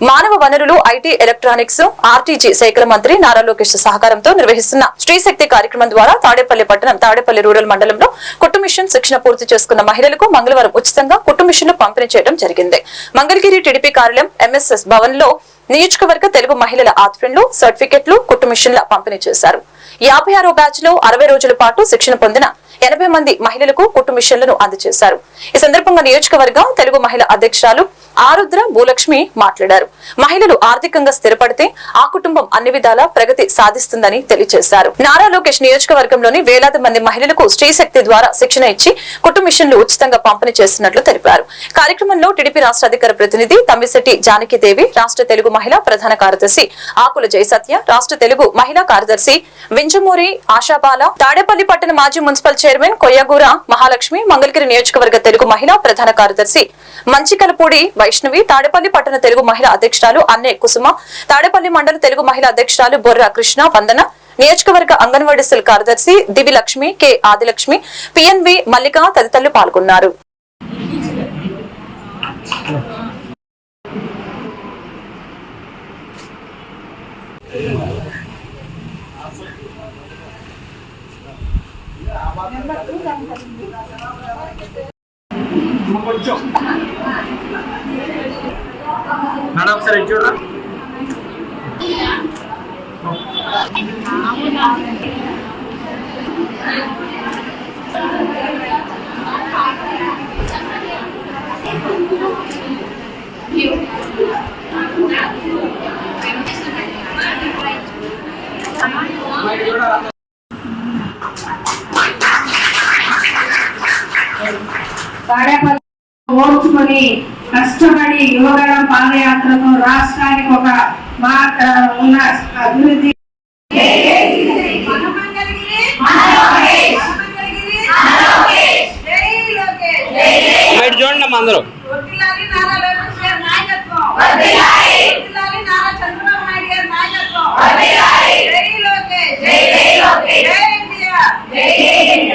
మానవ వనరులు IT electronics RTG శాఖల మంత్రి నారా లోకేష్ సహకారంతో నిర్వహిస్తున్న స్త్రీశక్తి కార్యక్రమం ద్వారా తాడేపల్లి పట్టణం తాడేపల్లి రూరల్ మండలంలో కుట్టు మిషన్ శిక్షణ పూర్తి చేసుకున్న మహిళలకు మంగళవారం ఉచితంగా కుట్టు మిషన్లు పంపిణీ చేయడం జరిగింది. మంగళగిరి టీడీపీ కార్యాలయం ఎంఎస్ఎస్ భవన్లో నియోజకవర్గ తెలుగు మహిళల ఆధ్వర్యంలో సర్టిఫికెట్లు కుట్టు మిషన్ల పంపిణీ చేశారు. యాభై ఆరో బ్యాచ్లో అరవై రోజుల పాటు శిక్షణ పొందిన ఎనభై మంది మహిళలకు కుట్టు మిషన్లను అందజేశారు. ఈ సందర్భంగా నియోజకవర్గం తెలుగు మహిళ అధ్యక్షురాలు ఆరుద్ర భూలక్ష్మి మాట్లాడారు. మహిళలు ఆర్థికంగా స్థిరపడితే ఆ కుటుంబం అన్ని విధాలా ప్రగతి సాధిస్తుందని తెలియజేశారు. నారా లోకేష్ నియోజకవర్గంలోని వేలాది మంది మహిళలకు స్త్రీశక్తి ద్వారా శిక్షణ ఇచ్చి కుటుంబిషన్లు మిషన్లు ఉచితంగా పంపిణీ చేస్తున్నట్లు తెలిపారు. కార్యక్రమంలో టీడీపీ రాష్ట్ర అధికార ప్రతినిధి తమ్మిశెట్టి జానకిదేవి రాష్ట్ర తెలుగు మహిళా ప్రధాన కార్యదర్శి ఆకుల జయసత్య రాష్ట్ర తెలుగు మహిళా కార్యదర్శి వింజమూరి ఆశాబాల తాడేపల్లి పట్టణ మాజీ మున్సిపల్ చైర్మన్ కొయ్యగూర మహాలక్ష్మి మంగళగిరి నియోజకవర్గ తెలుగు మహిళా ప్రధాన కార్యదర్శి మంచికలపూడి వైష్ణవి తాడేపల్లి పట్టణ తెలుగు మహిళా అధ్యక్షురాలు అన్నే కుసుమ తాడేపల్లి మండల తెలుగు మహిళా అధ్యక్షురాలు బొర్ర కృష్ణ వందన నియోజకవర్గ అంగన్వాడీ సెల్ కార్యదర్శి దివి లక్ష్మి కె ఆదిలక్ష్మి పిఎన్వి మల్లిక తదితరులు పాల్గొన్నారు. కొంచెం మేడం ఒకసారి చూడరా. తాడేపల్లి ఓర్చుకొని కష్టపడి యువగళం పాదయాత్రతో రాష్ట్రానికి ఒక ఉన్న అభివృద్ధి. చూడండి అమ్మా అందరూ.